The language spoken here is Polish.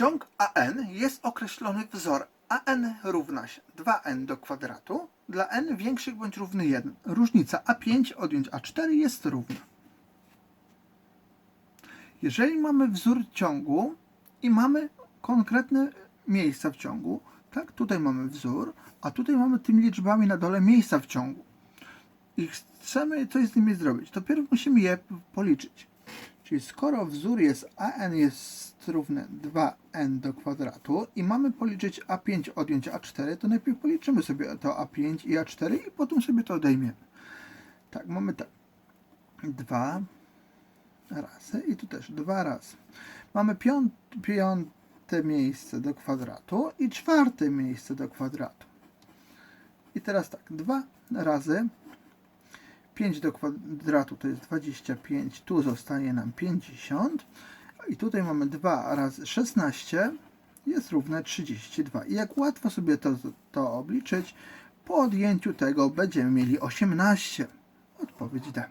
ciąg AN jest określony wzor AN równa się 2n do kwadratu dla n większych bądź równy 1. Różnica A5 odjąć A4 jest równa. Jeżeli mamy wzór ciągu i mamy konkretne miejsca w ciągu, tak, tutaj mamy wzór, a tutaj mamy tymi liczbami na dole miejsca w ciągu i chcemy coś z nimi zrobić, to pierw musimy je policzyć. Czyli skoro wzór jest an jest równy 2n do kwadratu i mamy policzyć a5 odjąć a4, to najpierw policzymy sobie to a5 i a4 i potem sobie to odejmiemy. Tak, mamy tak. 2 razy i tu też dwa razy. Mamy piąt, piąte miejsce do kwadratu i czwarte miejsce do kwadratu. I teraz tak, 2 razy 5 do kwadratu to jest 25, tu zostaje nam 50 i tutaj mamy 2 razy 16 jest równe 32. I jak łatwo sobie to, to obliczyć, po odjęciu tego będziemy mieli 18. Odpowiedź D.